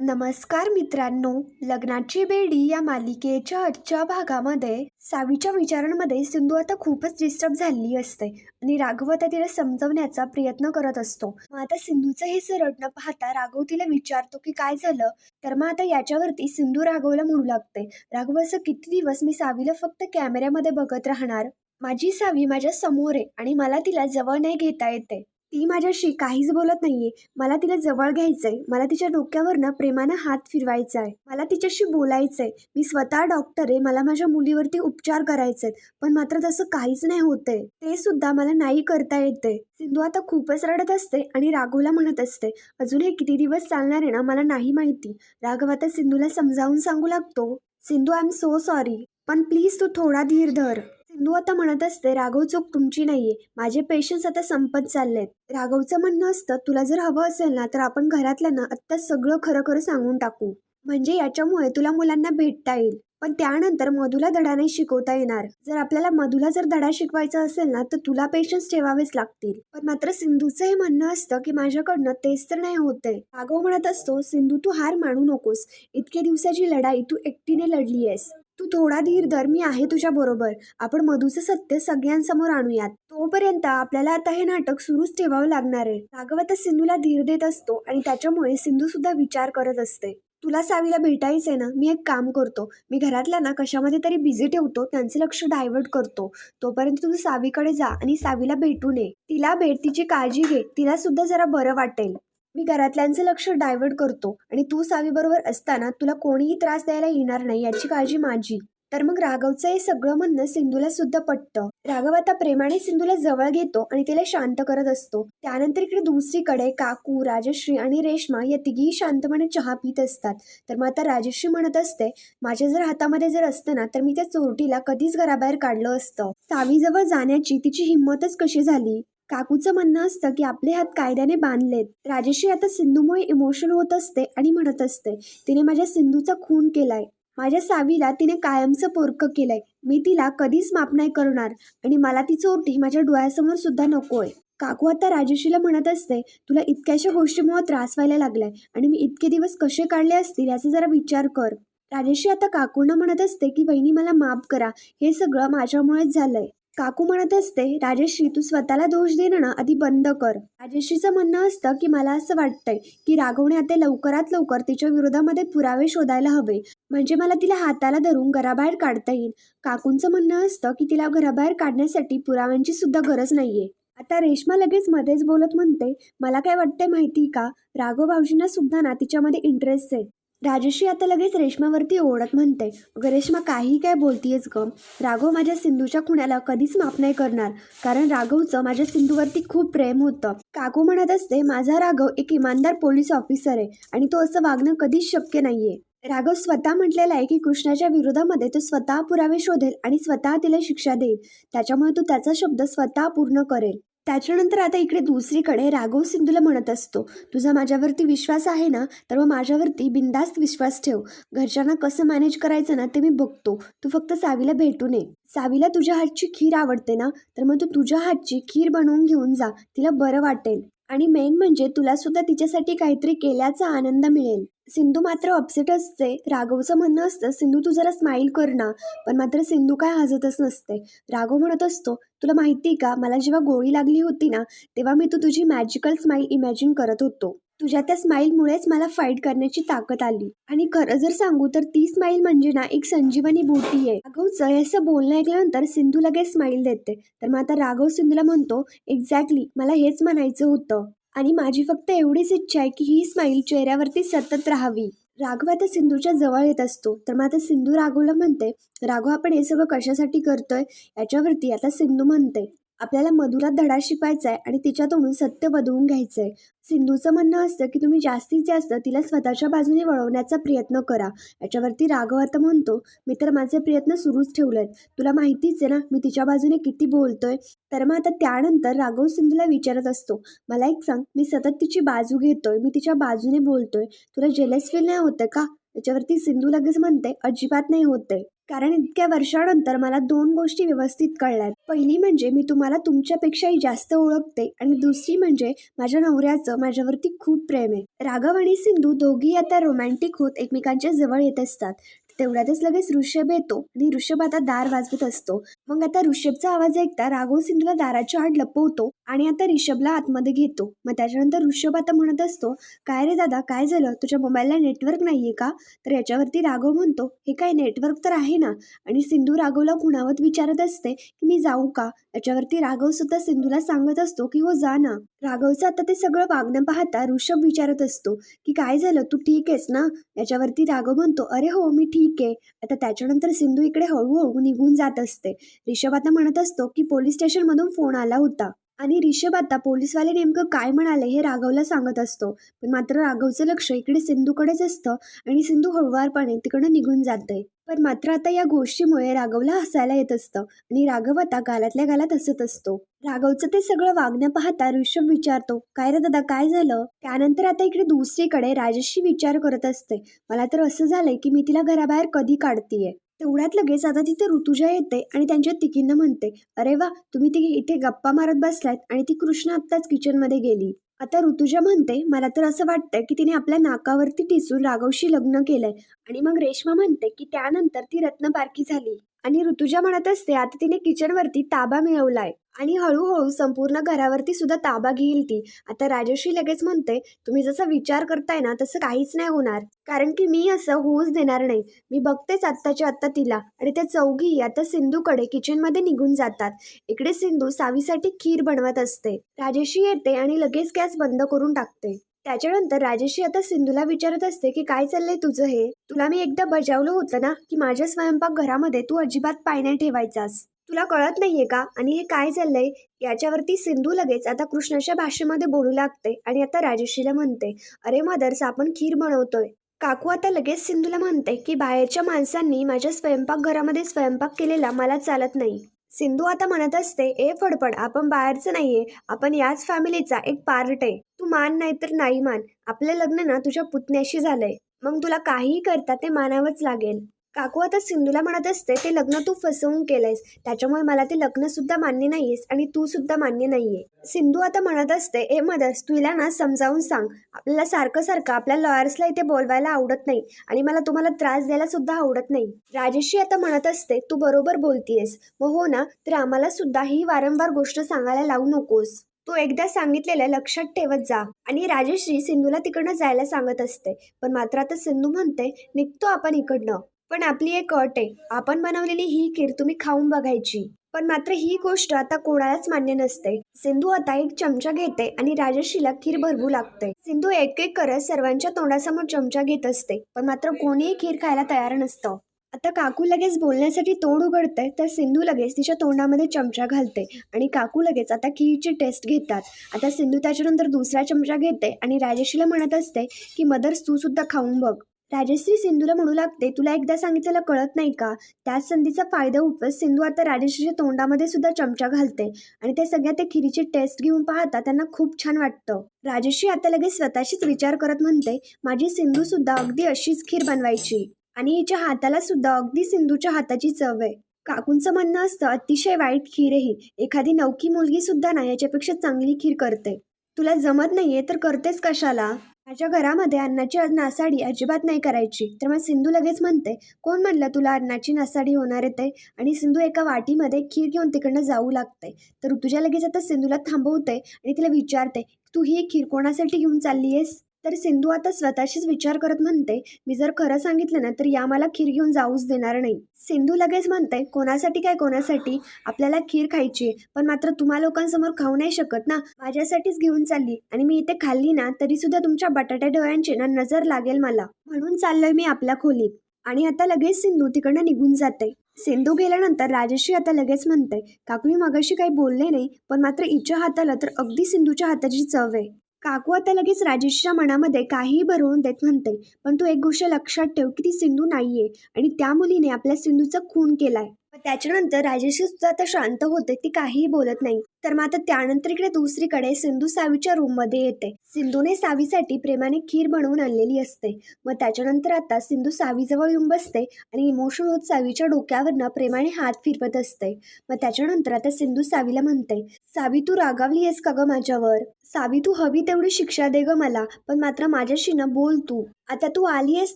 नमस्कार मित्रांनो लग्नाची बेडी या मालिकेच्या आजच्या भागामध्ये सावीच्या विचारांमध्ये सिंधू आता खूपच डिस्टर्ब झालेली असते आणि राघव आता तिला समजवण्याचा प्रयत्न करत असतो. मग आता सिंधूचं हे सरडणं पाहता राघव तिला विचारतो की काय झालं? तर मग आता याच्यावरती सिंधू राघवला म्हणू लागते. राघव असं किती दिवस मी सावीला फक्त कॅमेऱ्यामध्ये बघत राहणार? माझी सावी माझ्यासमोर आहे आणि मला तिला जवळ नाही घेता येते. ती माझ्याशी काहीच बोलत नाहीये. मला तिला जवळ घ्यायचंय. मला तिच्या डोक्यावरनं प्रेमानं हात फिरवायचा आहे मला तिच्याशी बोलायचंय. मी स्वतः डॉक्टर आहे. मला माझ्या मुलीवरती उपचार करायचे पण मात्र तसं काहीच नाही होतंय. ते सुद्धा मला नाही करता येते सिंधू आता खूपच रडत असते आणि राघवला म्हणत असते अजून हे किती दिवस चालणार आहे ना? मला नाही माहिती. राघव आता सिंधूला समजावून सांगू लागतो. Sindhu I am so sorry पण प्लीज तू थोडा धीर धर. सिंधू आता म्हणत असते राघव चूक तुमची नाहीये. माझे पेशन्स आता संपत चाललेत. राघवचं म्हणणं असतं तुला जर हवं असेल ना तर आपण घरातल्यांना आत्ता सगळं खरं खरं सांगून टाकू. म्हणजे याच्यामुळे तुला मुलांना भेटता येईल. पण त्यानंतर मधुला धडा नाही शिकवता येणार. जर आपल्याला मधुला जर धडा शिकवायचा असेल ना तर तुला पेशन्स ठेवावेच लागतील. पण मात्र सिंधूचं हे म्हणणं असतं की माझ्याकडनं तेच तर नाही होतंय. राघव म्हणत असतो सिंधू तू हार मानू नकोस. इतके दिवसाची लढाई तू एकटीने लढली आहेस तू थोडा धीर धर मी आहे तुझ्या बरोबर. आपण मधूचं सत्य सगळ्यांसमोर आणूयात. तोपर्यंत आपल्याला आता हे नाटक सुरूच ठेवावं लागणार आहे. राघव सिंधूला धीर देत असतो आणि त्याच्यामुळे सिंधू सुद्धा विचार करत असते. तुला सावीला भेटायचंय ना? मी एक काम करतो. मी घरातल्या ना कशामध्ये तरी बिझी ठेवतो त्यांचे लक्ष डायव्हर्ट करतो. तोपर्यंत तू सावीकडे जा आणि सावीला भेटू नये. तिला भेट तिची काळजी घे. तिला सुद्धा जरा बरं वाटेल. मी घरातल्यांचं लक्ष डायव्हर्ट करतो आणि तू सावीबरोबर असताना तुला कोणीही त्रास द्यायला येणार नाही याची काळजी माझी. तर मग राघवचं हे सगळं म्हणणं सिंधूला सुद्धा पटतं. राघव आता प्रेमाने सिंधूला जवळ घेतो आणि तिला शांत करत असतो. त्यानंतर इकडे दुसरीकडे काकू राजश्री आणि रेश्मा या तिघीही शांतपणे चहा पित असतात. तर मग आता राजश्री म्हणत असते माझ्या जर हातामध्ये जर असतं ना तर मी त्या चोरटीला कधीच घराबाहेर काढलं असतं. सावीजवळ जाण्याची तिची हिंमतच कशी झाली? काकूचं म्हणणं असतं की आपले हात कायद्याने बांधलेत. राजेश्री आता सिंधूमुळे इमोशनल होत असते आणि म्हणत असते तिने माझ्या सिंधूचा खून केलाय. माझ्या सावीला तिने कायमचं पोरकं केलंय. मी तिला कधीच माप नाही करणार आणि मला ती चोरटी माझ्या डोळ्यासमोर सुद्धा नकोय. काकू आता राजेश्रीला म्हणत असते तुला इतक्याशा गोष्टीमुळे त्रास व्हायला लागलाय आणि मी इतके दिवस कसे काढले असतील याचा जरा विचार कर. राजेश्री आता काकूंना म्हणत असते की बहिणी मला माफ करा. हे सगळं माझ्यामुळेच झालंय. काकू म्हणत असते राजेश्री तू स्वतःला दोष देणं ना आधी बंद कर. राजेश्रीचं म्हणणं असतं की मला असं वाटतंय की राघवने आता लवकरात लवकर तिच्या विरोधामध्ये पुरावे शोधायला हवे. म्हणजे मला तिला हाताला धरून घराबाहेर काढता येईल. काकूंचं म्हणणं असतं की तिला घराबाहेर काढण्यासाठी पुराव्यांची सुद्धा गरज नाहीये. आता रेश्मा लगेच मध्येच बोलत म्हणते मला काय वाटतंय माहिती का? राघव भाऊजींना सुद्धा ना तिच्यामध्ये इंटरेस्ट आहे. राजश्री आता लगेच रेश्मावरती ओढत म्हणते अगं रेश्मा काही काय बोलतीयस ग. राघव माझ्या सिंधूच्या खुण्याला कधीच माफ नाही करणार. कारण राघवचं माझ्या सिंधूवरती खूप प्रेम होतं. काकू म्हणत असते माझा राघव एक इमानदार पोलीस ऑफिसर आहे आणि तो असं वागणं कधीच शक्य नाहीये. राघव स्वतः म्हटलेला आहे की कृष्णाच्या विरोधामध्ये तो स्वतः पुरावे शोधेल आणि स्वतः तिला शिक्षा देईल. त्याच्यामुळे तो त्याचा शब्द स्वतः पूर्ण करेल. त्याच्यानंतर आता इकडे दुसरीकडे राघव सिंधूला म्हणत असतो तुझा माझ्यावरती विश्वास आहे ना तर मग माझ्यावरती बिंदास्त विश्वास ठेव. घरच्यांना कसं मॅनेज करायचं ना ते मी बघतो. तू फक्त सावीला भेटू नये सावीला तुझ्या हातची खीर आवडते ना तर मग तू तुझ्या हातची खीर बनवून घेऊन जा. तिला बरं वाटेल. आणि मेन म्हणजे तुला सुद्धा तिच्यासाठी काहीतरी केल्याचा आनंद मिळेल. सिंधू मात्र अपसेट असते. राघवचं म्हणणं असतं सिंधू तू जरा स्माईल कर ना. पण मात्र सिंधू काय हजतच नसते. राघव म्हणत असतो तुला माहिती का मला जेव्हा गोळी लागली होती ना तेव्हा मी तू तुझी मॅजिकल स्माईल इमॅजिन करत होतो. तुझ्या त्या स्माईलमुळेच मला फाईट करण्याची ताकद आली. आणि खरं जर सांगू तर ती स्माईल म्हणजे ना एक संजीवनी बोटी आहे. अगं हे असं बोलणं ऐकल्यानंतर सिंधू लगेच स्माईल देते. तर मग आता राघव सिंधूला म्हणतो एक्झॅक्टली मला हेच म्हणायचं होतं. आणि माझी फक्त एवढीच इच्छा आहे की ही स्माईल चेहऱ्यावरती सतत राहावी. राघव आता सिंधूच्या जवळ येत असतो. तर मग आता सिंधू राघवला म्हणते राघव आपण हे सगळं कशासाठी करतोय? याच्यावरती आता सिंधू म्हणते आपल्याला मधुरात धडा शिकवायचा आहे आणि तिच्यातून सत्य बदवून घ्यायचं आहे सिंधूचं म्हणणं असतं की तुम्ही जास्तीत जास्त तिला स्वतःच्या बाजूने वळवण्याचा प्रयत्न करा. याच्यावरती राघव आता म्हणतो मी तर माझे प्रयत्न सुरूच ठेवलेत. तुला माहितीच आहे ना मी तिच्या बाजूने किती बोलतोय. तर मग आता त्यानंतर राघव सिंधूला विचारत असतो मला एक सांग मी सतत तिची बाजू घेतोय मी तिच्या बाजूने बोलतोय. तुला जेलस फील नाही होतं का? याच्यावरती सिंधू लगेच म्हणते अजिबात नाही होतंय कारण इतक्या वर्षानंतर मला दोन गोष्टी व्यवस्थित कळल्यात. पहिली म्हणजे मी तुम्हाला तुमच्यापेक्षाही जास्त ओळखते आणि दुसरी म्हणजे माझ्या नवऱ्याचं माझ्यावरती खूप प्रेम आहे. राघव आणि सिंधू दोघी आता रोमॅन्टिक होत एकमेकांच्या जवळ येत असतात. तेवढ्यातच लगेच ऋषभ येतो आणि ऋषभ आता दार वाजवत असतो. मग आता ऋषभचा आवाज ऐकता राघव सिंधूला दाराच्या आड लपवतो आणि आता ऋषभला आतमध्ये घेतो. मग त्याच्यानंतर ऋषभ आता म्हणत असतो काय रे दादा काय झालं? तुझ्या मोबाईलला नेटवर्क नाहीये का? तर याच्यावरती राघव म्हणतो हे काय नेटवर्क तर आहे ना? आणि सिंधू राघवला खुणावत विचारत असते की मी जाऊ का? याच्यावरती राघव सुद्धा सिंधूला सांगत असतो की हो जा ना. राघवचं आता ते सगळं वागणं पाहता ऋषभ विचारत असतो की काय झालं? तू ठीक आहेस ना? याच्यावरती राघव म्हणतो अरे हो मी ठीक आहे. आता त्याच्यानंतर सिंधू इकडे हळूहळू निघून जात असते. ऋषभ आता म्हणत असतो की पोलीस स्टेशनमधून फोन आला होता. आणि रिषभ आता पोलीसवाले नेमकं काय म्हणाले हे राघवला सांगत असतो. पण मात्र राघवचं लक्ष इकडे सिंधूकडेच असतं आणि सिंधू हळुवारपणे तिकडं निघून जाते पण मात्र आता या गोष्टीमुळे राघवला हसायला येत असतं आणि राघव आता गालातल्या गालात हसत असतो. राघवचं ते सगळं वागणं पाहता ऋषभ विचारतो काय रे दादा काय झालं? त्यानंतर आता इकडे दुसरीकडे राजेशशी विचार करत असते. मला तर असं झालंय की मी तिला घराबाहेर कधी काढतीये. तेवढ्यात लगेच आता तिथे ऋतुजा येते आणि त्यांच्या तिकीनं म्हणते अरे वा तुम्ही ती इथे गप्पा मारत बसलायत आणि ती कृष्ण आत्ताच किचनमध्ये गेली. आता ऋतुजा म्हणते मला तर असं वाटतंय की तिने आपल्या नाकावरती टिसून राघवशी लग्न केलंय. आणि मग रेश्मा म्हणते की त्यानंतर ती रत्नपारखी झाली. आणि ऋतुजा म्हणत असते आता तिने किचनवरती ताबा मिळवलाय. आणि हळूहळू संपूर्ण घरावरती सुद्धा ताबा घेईल ती. आता राजश्री लगेच म्हणते तुम्ही जसा विचार करताय ना तसं काहीच नाही होणार. कारण की मी असं होऊच देणार नाही. मी बघतेच आत्ताच्या आत्ता तिला. आणि त्या चौघी आता सिंधूकडे किचनमध्ये निघून जातात. इकडे सिंधू सावीसाठी खीर बनवत असते. राजेशी येते आणि लगेच गॅस बंद करून टाकते. त्याच्यानंतर राजेशी आता सिंधूला विचारत असते की काय चाललंय तुझं हे? तुला मी एकदा बजावलं होतं ना की माझ्या स्वयंपाक घरामध्ये तू अजिबात पाय नाही ठेवायचास? तुला कळत नाहीये का? आणि हे काय चाललंय? याच्यावरती सिंधू लगेच आता कृष्णाच्या भाषेमध्ये बोलू लागते आणि आता राजेशीला म्हणते अरे मदर्स आपण खीर बनवतोय. काकू आता लगेच सिंधूला म्हणते की बाहेरच्या माणसांनी माझ्या स्वयंपाकघरामध्ये स्वयंपाक केलेला मला चालत नाही. सिंधू आता म्हणत असते ए फडफड आपण बाहेरचं नाहीये आपण याच फॅमिलीचा एक पार्ट आहे. तू मान नाही तर नाही मान. आपलं लग्न ना तुझ्या पुतण्याशी झालंय. मग तुला काहीही करता ते मानावंच लागेल. काकू आता सिंधूला म्हणत असते ते लग्न तू फसवून केलंयस. त्याच्यामुळे मला ते लग्न सुद्धा मान्य नाहीयेस आणि तू सुद्धा मान्य नाहीये. सिंधू आता म्हणत असते ए मदर्स तुला ना समजावून सांग. आपल्याला सारखं सारखं आपल्या लॉयर्सला इथे बोलवायला आवडत नाही आणि मला तुम्हाला त्रास द्यायला सुद्धा आवडत नाही. राजेशी आता म्हणत असते तू बरोबर बोलतीयस. मग हो ना तर आम्हाला सुद्धा ही वारंवार गोष्ट सांगायला लावू नकोस. तू एकदा सांगितलेलं लक्षात ठेवत जा. आणि राजेश्री सिंधूला तिकडनं जायला सांगत असते पण मात्र आता सिंधू म्हणते निघतो आपण इकडनं. पण आपली एक अट आहे. आपण बनवलेली ही खीर तुम्ही खाऊन बघायची. पण मात्र ही गोष्ट आता कोणालाच मान्य नसते. सिंधू आता एक चमचा घेते आणि राजश्रीला खीर भरवू लागते. सिंधू एक एक करत सर्वांच्या तोंडासमोर चमचा घेत असते. पण मात्र कोणीही खीर खायला तयार नसतं. आता काकू लगेच बोलण्यासाठी तोंड उघडते तर सिंधू लगेच तिच्या तोंडामध्ये चमचा घालते आणि काकू लगेच आता खीरची टेस्ट घेतात. आता सिंधू त्याच्यानंतर दुसरा चमचा घेते आणि राजेशीला म्हणत असते की मदर्स तू सुद्धा खाऊन बघ. राजश्री सिंधूला म्हणू लागते तुला एकदा सांगितलेलं कळत नाही का? त्याच संधीचा फायदा उठवत सिंधू आता राजश्रीच्या तोंडामध्ये सुद्धा चमचा घालते आणि ते सगळ्या ते खिरीची टेस्ट घेऊन पाहता त्यांना खूप छान वाटतं. राजश्री आता लगेच स्वतःशीच विचार करत म्हणते माझी सिंधू सुद्धा अगदी अशीच खीर बनवायची. आणि हिच्या हाताला सुद्धा अगदी सिंधूच्या हाताची चव आहे. काकूंचं म्हणणं असतं अतिशय वाईट खीर आहे ही एखादी नवकी मुलगी सुद्धा ना याच्यापेक्षा चांगली खीर करते. तुला जमत नाहीये तर करतेस कशाला? माझ्या घरामध्ये अन्नाची नासाडी अजिबात नाही करायची. तर मग सिंधू लगेच म्हणते कोण म्हणलं तुला अन्नाची नासाडी होणार आहे ते? आणि सिंधू एका वाटीमध्ये खीर घेऊन तिकडनं जाऊ लागते तर ऋतुजा लगेच आता सिंधूला थांबवते आणि तिला विचारते तू ही खीर कोणासाठी घेऊन चालली आहेस? तर सिंधू आता स्वतःशीच विचार करत म्हणते मी जर खरं सांगितलं ना तर या मला खीर घेऊन जाऊच देणार नाही. सिंधू लगेच म्हणते कोणासाठी काय कोणासाठी? आपल्याला खीर खायची पण मात्र तुम्हा लोकांसमोर खाऊ नाही शकत ना. माझ्यासाठीच घेऊन चालली आणि मी इथे खाल्ली ना तरी सुद्धा तुमच्या बटाट्या डोळ्यांची ना नजर लागेल मला. म्हणून चाललोय मी आपल्या खोलीत. आणि आता लगेच सिंधू तिकडनं निघून जाते सिंधू गेल्यानंतर राजश्री आता लगेच म्हणते काकू मी मगाशी काही बोलले नाही पण मात्र हिच्या हाताला तर अगदी सिंधूच्या हाताची चव आहे. काकू आता लगेच राजेशच्या मनामध्ये काहीही भरवून देत म्हणते पण तू एक गोष्ट लक्षात ठेव की ती सिंधू नाहीये आणि त्या मुलीने आपल्या सिंधूचा खून केलाय. त्याच्यानंतर राजेशी सुद्धा आता शांत होते ती काहीही बोलत नाही. तर मग आता त्यानंतर इकडे दुसरीकडे सिंधू सावीच्या रूममध्ये येते. सिंधूने सावीसाठी प्रेमाने खीर बनवून आणलेली असते. मग त्याच्यानंतर आता सिंधू सावीजवळ येऊन बसते आणि इमोशन होत सावीच्या डोक्यावरनं प्रेमाने हात फिरवत असते. मग त्याच्यानंतर आता सिंधू सावीला म्हणते सावी तू रागावली आहेस का ग माझ्यावर? सावी तू हवी तेवढी शिक्षा दे ग मला पण मात्र माझ्याशी ना बोल तू. आता तू आली आहेस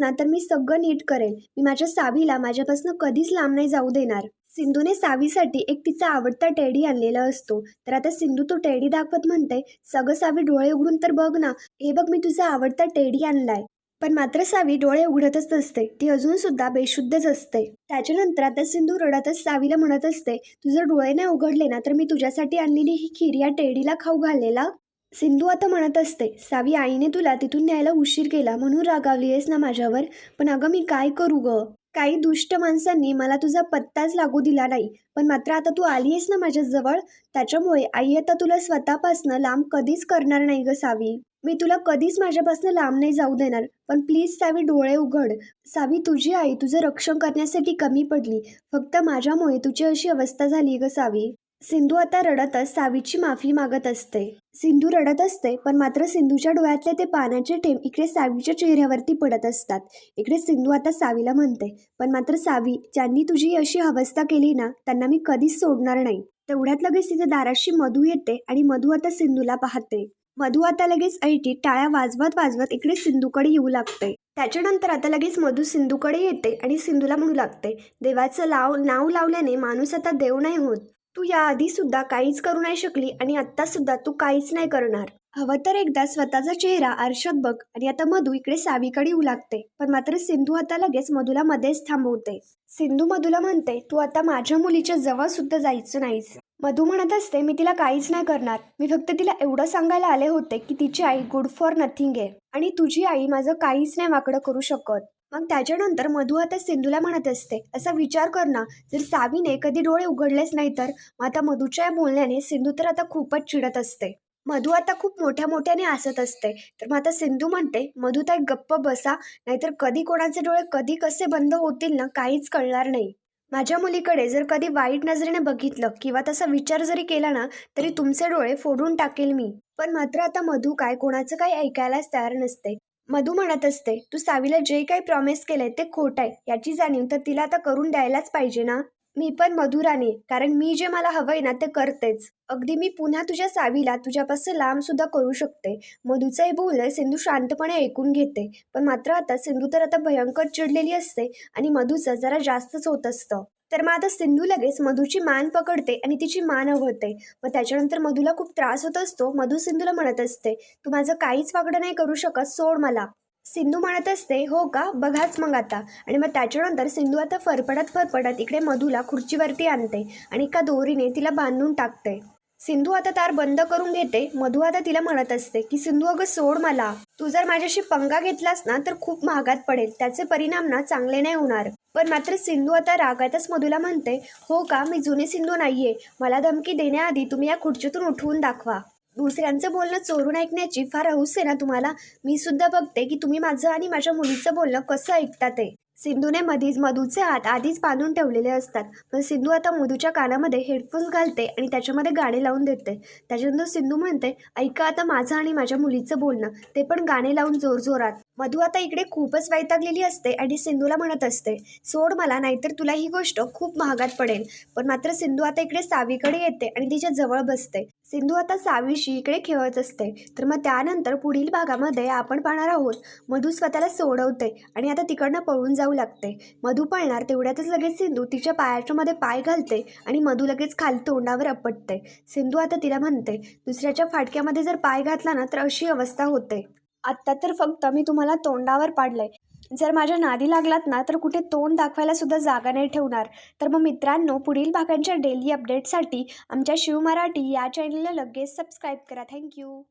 ना तर मी सगळं नीट करेल. मी माझ्या सावीला माझ्यापासून कधीच लांब नाही जाऊ देणार. सिंधूने सावीसाठी एक तिचा आवडता टेडी आणलेला असतो. तर आता सिंधू तो टेडी दाखवत म्हणते सगळं सावी डोळे उघडून तर बघ ना हे बघ मी तुझा आवडता टेडी आणलाय. पण मात्र सावी डोळे उघडतच असते ती अजून सुद्धा बेशुद्धच असते. त्याच्यानंतर आता सिंधू रडतच सावीला म्हणत असते तुझे डोळे नाही उघडले ना तर मी तुझ्यासाठी आणलेली ही खीर या टेडीला खाऊ घाललेला सिंधू आता म्हणत असते सावी आईने तुला तिथून न्यायला उशीर केला म्हणून रागावली आहेस ना माझ्यावर? पण अगं मी काय करू ग? काही दुष्ट माणसांनी मला तुझा पत्ताच लागू दिला नाही. पण मात्र आता तू आली आहेस ना माझ्याजवळ त्याच्यामुळे आई आता तुला स्वतःपासनं लांब कधीच करणार नाही ग सावी. मी तुला कधीच माझ्यापासून लांब नाही जाऊ देणार. पण प्लीज सावी डोळे उघड. सावी तुझी आई तुझं रक्षण करण्यासाठी कमी पडली. फक्त माझ्यामुळे तुझी अशी अवस्था झाली ग सावी. सिंधू आता रडतच सावीची माफी मागत असते. सिंधू रडत असते पण मात्र सिंधूच्या डोळ्यातले ते पाण्याचे ठेंब इकडे सावीच्या चेहऱ्यावरती पडत असतात. इकडे सिंधू आता सावीला म्हणते पण मात्र सावी ज्यांनी तुझी अशी अवस्था केली ना त्यांना मी कधीच सोडणार नाही तेवढ्यात लगेच तिथे दाराशी मधू येते आणि मधू आता सिंधूला पाहते. मधू आता लगेच ऐटी टाळ्या वाजवत वाजवत इकडे सिंधूकडे येऊ लागते. त्याच्यानंतर आता लगेच मधू सिंधूकडे येते आणि सिंधूला म्हणू लागते देवाचं लाव नाव लावल्याने माणूस आता देव नाही होत. तू याआधी सुद्धा काहीच करू नाही शकली आणि आत्ता सुद्धा तू काहीच नाही करणार. हवं तर एकदा स्वतःचा चेहरा आरशात बघ आणि आता मधू इकडे सावीकडे येऊ लागते. पण मात्र सिंधू आता लगेच मधूला मध्येच थांबवते. सिंधू मधूला म्हणते तू आता माझ्या मुलीच्या जवळ सुद्धा जायचं नाहीस. मधू म्हणत असते मी तिला काहीच नाही करणार. मी फक्त तिला एवढं सांगायला आले होते की तिची आई गुड फॉर नथिंग आहे आणि तुझी आई माझं काहीच नाही वाकडं करू शकत. मग त्याच्यानंतर मधू आता सिंधूला म्हणत असते असा विचार कर ना जर सावीने कधी डोळे उघडलेच नाही तर. मग आता मधूच्या या बोलण्याने सिंधू तर आता खूपच चिडत असते. मधू आता खूप मोठ्या मोठ्याने हसत असते. तर मग आता सिंधू म्हणते मधू ताई गप्प बसा नाहीतर कधी कोणाचे डोळे कधी कसे बंद होतील ना काहीच कळणार नाही. माझ्या मुलीकडे जर कधी वाईट नजरेने बघितलं किंवा तसा विचार जरी केला ना तरी तुमचे डोळे फोडून टाकेल मी. पण मात्र आता मधू काय कोणाचं काही ऐकायलाच तयार नसते. मधू म्हणत असते तू सावीला जे काही प्रॉमिस केलंय ते खोट आहे. याची जाणीव तर तिला आता करून द्यायलाच पाहिजे ना? मी पण मधुराने कारण मी जे मला हवंय ना ते करतेच. अगदी मी पुन्हा तुझ्या सावीला तुझ्यापासून लांब सुद्धा करू शकते. मधूचं बोल सिंधू शांतपणे ऐकून घेते. पण मात्र आता सिंधू तर आता भयंकर चिडलेली असते आणि मधूचं जरा जास्तच होत असतं. तर मग आता सिंधू लगेच मधूची मान पकडते आणि तिची मान अवते मग त्याच्यानंतर मधूला खूप त्रास होत असतो. मधू सिंधूला म्हणत असते तू माझं काहीच वागडं नाही करू शकत सोड मला. सिंधू म्हणत असते हो का? बघाच मग आता. आणि मग त्याच्यानंतर सिंधू आता फरफडत फरफडत इकडे मधूला खुर्चीवरती आणते आणि एका दोरीने तिला बांधून टाकते. सिंधू आता तार बंद करून घेते. मधू आता तिला म्हणत असते की सिंधू अगं सोड मला. तू जर माझ्याशी पंगा घेतलास ना तर खूप महागात पडेल. त्याचे परिणाम ना चांगले नाही होणार. पण मात्र सिंधू आता रागातच मधूला म्हणते हो का मी जुने सिंधू नाहीये. मला धमकी देण्याआधी तुम्ही या खुर्चीतून उठवून दाखवा. दुसऱ्यांचं बोलणं चोरून ऐकण्याची फार हौस आहे ना तुम्हाला? मी सुद्धा बघते की तुम्ही माझं आणि माझ्या मुलीचं बोलणं कसं ऐकता ते. सिंधूने मधीच मधूचे हात आधीच बांधून ठेवलेले असतात. पण सिंधू आता मधूच्या कानामध्ये हेडफोन्स घालते आणि त्याच्यामध्ये गाणे लावून देते. त्याच्यानंतर सिंधू म्हणते ऐका आता माझं आणि माझ्या मुलीचं बोलणं. ते पण गाणे लावून जोरजोरात मधू आता इकडे खूपच वैतागलेली असते आणि सिंधूला म्हणत असते सोड मला नाहीतर तुला ही गोष्ट खूप महागात पडेल. पण मात्र सिंधू आता इकडे सावीकडे येते आणि तिच्या जवळ बसते. सिंधू आता सावीशी इकडे खेळत असते. तर मग त्यानंतर पुढील भागामध्ये आपण पाहणार आहोत मधू स्वतःला सोडवते आणि आता तिकडनं पळून जाऊ लागते. मधू पळणार तेवढ्यातच लगेच सिंधू तिच्या पायाच्या मध्ये पाय घालते आणि मधू लगेच खाली तोंडावर अपटते सिंधू आता तिला म्हणते दुसऱ्याच्या फाटक्यामध्ये जर पाय घातला ना तर अशी अवस्था होते. आत्ता तर फक्त मी तुम्हाला तोंडावर पाडलंय. जर माझ्या नादी लागलात ना तर कुठे तोंड दाखवायला सुद्धा जागा नाही ठेवणार. तर मग मित्रांनो पुढील भागांच्या डेली अपडेटसाठी आमच्या शिव मराठी या चॅनलला लगेच सबस्क्राईब करा. थँक्यू